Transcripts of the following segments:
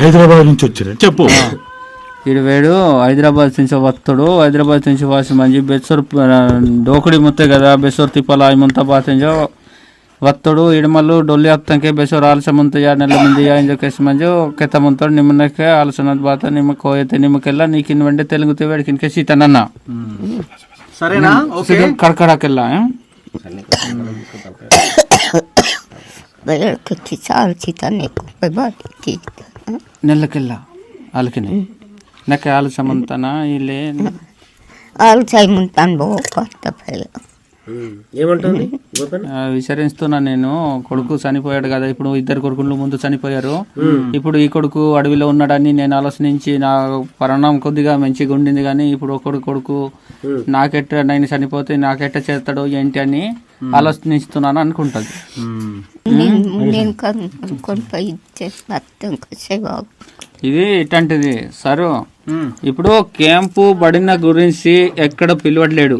హైదరాబాద్ నుంచి వచ్చారు. చెప్పు. ఇడు వేడు హైదరాబాద్ నుంచి వస్తాడు. హైదరాబాద్ నుంచి వాసి మంచి బెస్సోర్ డోకుడి ముత్తే కదా బెస్సోర్ తిప్పల ముంతా బాసింజో వత్తడు ఇడమలు డొల్లి అత్తంకే బెసోర్ ఆలస్యం నెల మంది ఇంజకేసి మంజు కెత్త ముంతాడు నిమ్మకే ఆలసన బాత నిమ్మ కోయతే నిమ్మకెళ్ళ నీకు వెండి తెలుగు తివేడికి ఇన్కే సీతనన్న సరేనా? కడకడాకెళ్ళా ನೆಲ್ಲಕ್ಕೆಲ್ಲ ಅಲ್ಕಿನ ನಕ್ಕೆ ಆಲಸ ಮುಂತಾನ ಇಲ್ಲಿ ಆಲಸ ಮುಂತಾನ ಬಹು ಕಷ್ಟ ఏమంటుంది? గోపన్ ఆ, విచారిస్తున్నా నేను. కొడుకు చనిపోయాడు కదా. ఇప్పుడు ఇద్దరు కొడుకులు ముందు చనిపోయారు. ఇప్పుడు ఈ కొడుకు అడవిలో ఉన్నాడని నేను ఆలోచించి నా పరిణామం కొద్దిగా మంచిగా ఉండింది కానీ ఇప్పుడు ఒకడు కొడుకు నాకెట్ట నేను చనిపోతే నాకెట్ట చేస్తాడో ఏంటి అని ఆలోచిస్తున్నాను అనుకుంటది. ఇది ఇట్లాంటిది. సరు ఇప్పుడు క్యాంపు బడిన గురించి ఎక్కడ పిలవట్లేడు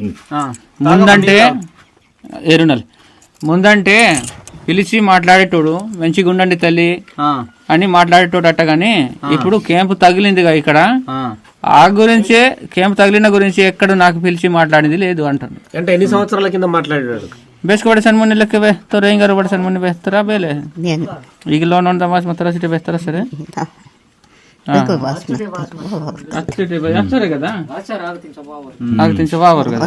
ముందంటే ఎరునల్ ముందంటే పిలిచి మాట్లాడేటోడు మంచిగా ఉండండి తల్లి అని మాట్లాడేటోడు అట్ట గాని ఇప్పుడు క్యాంపు తగిలిందిగా ఇక్కడ ఆ గురించే క్యాంపు తగిలిన గురించి ఎక్కడ నాకు పిలిచి మాట్లాడింది లేదు అంటాను అంటే ఎన్ని సంవత్సరాల కింద మాట్లాడాడు ಬೇಸ್ಕೊಡೆ ಸಣ್ಣ ಮಣ್ಣಿ ಲೆಕ್ಕ ಬೇಸ್ತಾರ ಹಿಂಗಾರು ಬಡ ಸಣ್ಣ ಮಣ್ಣಿ ಬೇಸ್ತಾರ ಬೇಲೆ నేను ಈಗ ಲೋನ್ ಒಂದು ತಮಾಸ್ ಮಾತ್ರ ಸಿಟಿ ಬೇಸ್ತಾರ ಸರ್ కదా? ఆగ తించ బావరు కదా?